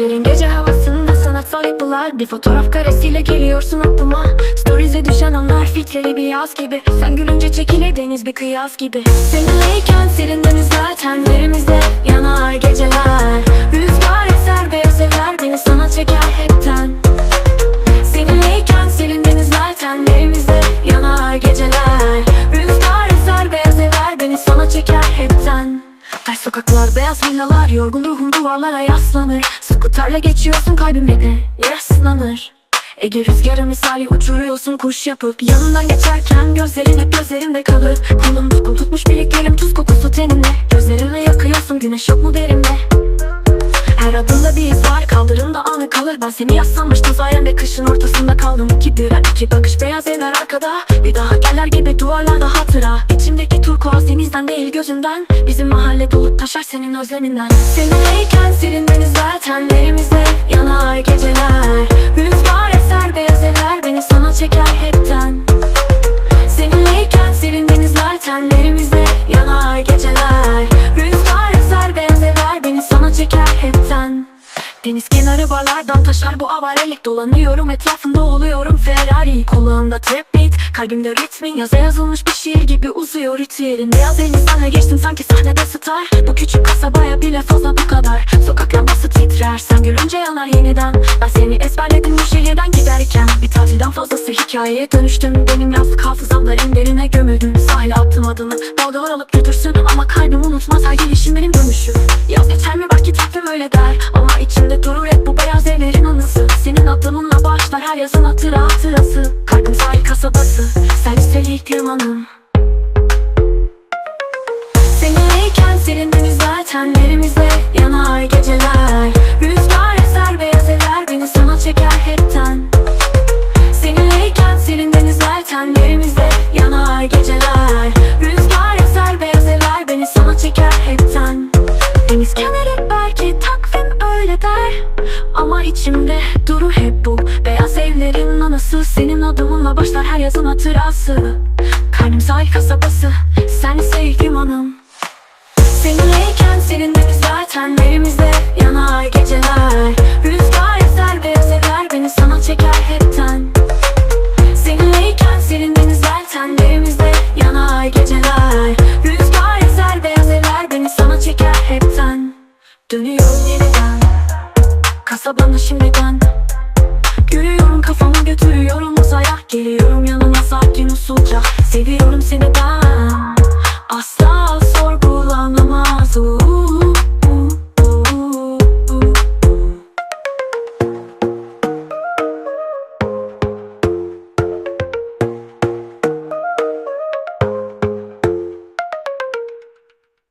geceler Bir fotoğraf karesiyle geliyorsun aklıma. Stories'e düşen anlar filtreli bir yaz gibi. Sen gülünce çekilir deniz bir kıyas gibi. Seninleyken serin denizler tenlerimizde yanar geceler. Rüzgar eser beyaz evler beni sana çeker hepten. Seninleyken serin denizler tenlerimizde yanar geceler. Rüzgar eser beyaz evler beni sana çeker hepten. Her sokaklar beyaz villalar yorgun ruhum duvarlara yaslanır Skuterle geçiyorsun kalbimle. De yaslanır Ege rüzgarı misali uçuruyorsun kuş yapıp Yanından geçerken gözlerin hep gözlerimde kalır. Kolum tukum tutmuş bileklerim tuz kokusu tenine Gözlerinle yakıyorsun güneş yok mu derimde her adımda bir iz var kaldırımda anı kalır. Ben seni yaslanmıştım. Sayemde kışın ortasında kaldım. İki birer iki bakış beyaz evler arkada. Bir daha geller gibi duvarlarda hatıra. İçimdeki turkuaz denizden değil gözünden Bizim mahalle dolup taşar senin özleminden. Seninleyken serin denizler tenlerimizde Deniz kenarı barlardan taşar bu avarelik. Dolanıyorum etrafında oluyorum Ferrari. Kulağımda trap beat Kalbimde ritmin. Yaza yazılmış bir şiir gibi uzuyor ritüelin. Beyaz sana geçtim sanki sahnede star. Bu küçük kasabaya bile fazla bu kadar. Sokak lambası titrer sen gülünce yanar yeniden. Ben seni ezberledim bu şehirden giderken. Bir tatilden fazlası hikayeye dönüştüm. Benim yazlık hafızamda en derine gömüldüm. Sahile attım adımı dalgalar alıp götürsün. Ama kalbim unutmaz her gelişim benim dönüşüm. Yaz geçer mi? Belki takvim öyle der başlar her yazın hatıra hatırası. Kalbim sahil kasabası. Sen üstelik limanım. Seninleyken serin denizler tenlerimizde yanar geceler Rüzgar eser beyaz evler beni sana çeker hepten. Seninleyken serin denizler tenlerimizde yanar geceler Rüzgar eser beyaz evler beni sana çeker hepten. Deniz kenarı belki takvim öyle der. Ama içimde durur hep bu Beyaz evlerin anısı Senin adımınla başlar her yazın hatırası. Kalbim sahil kasabası Sen sevdim hanım. Seninleyken serin denizler tenlerimizde yanar geceler. Rüzgar eser beyaz evler beni sana çeker hepten. Seninleyken serin denizler tenlerimizde yanar geceler. Rüzgar eser beyaz evler beni sana çeker hepten. Dönüyorum yeniden Kasabanı şimdiden Görüyorum kafamı götürüyorum uzaya Geliyorum. Yanına sakin usulca. Seviyorum seni daha